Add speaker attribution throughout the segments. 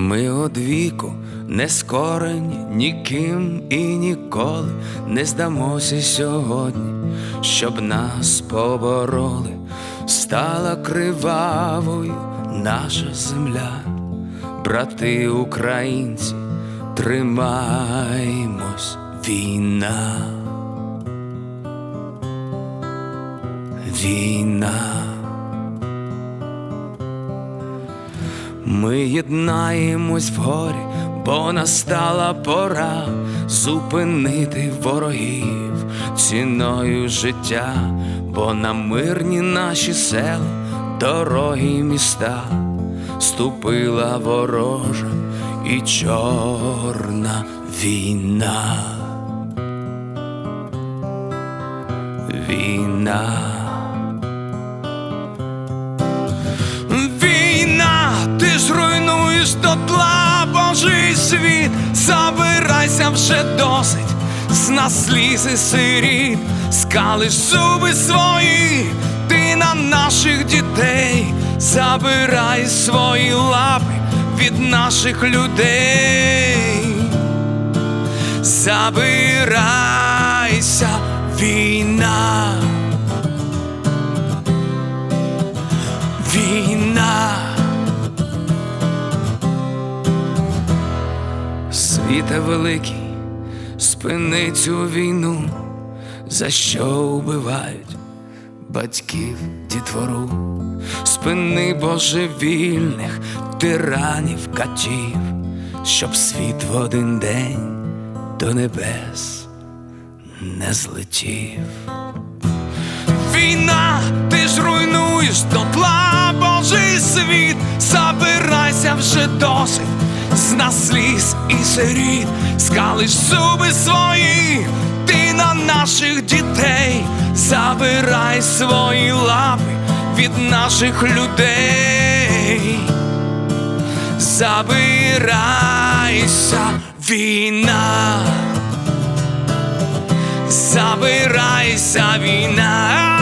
Speaker 1: Ми одвіку не скорені ніким і ніколи не здамося сьогодні, щоб нас побороли, стала кривавою наша земля, брати українці, тримаймось війна. Війна. Ми єднаємось в горі, бо настала пора зупинити ворогів ціною життя, бо на мирні наші села, дороги й міста ступила ворожа і чорна. Війна. Війна, забирайся вже досить, з нас слізи сиріт, скалиш зуби свої, ти на наших дітей, забирай свої лапи від наших людей, забирайся. Війна. Світе великий, спини цю війну, за що вбивають батьків дітвору, спини божевільних тиранів катів, щоб світ в один день до небес не злетів. Війна, ти ж руйнуєш дотла Божий світ, забирайся вже досить, з нас сліз і сиріт, скалиш зуби свої, ти на наших дітей, забирай свої лапи від наших людей, забирайся, війна. Забирайся війна,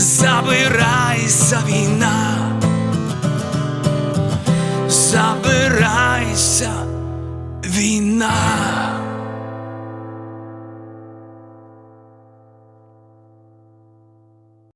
Speaker 1: забирайся війна, забирайся війна.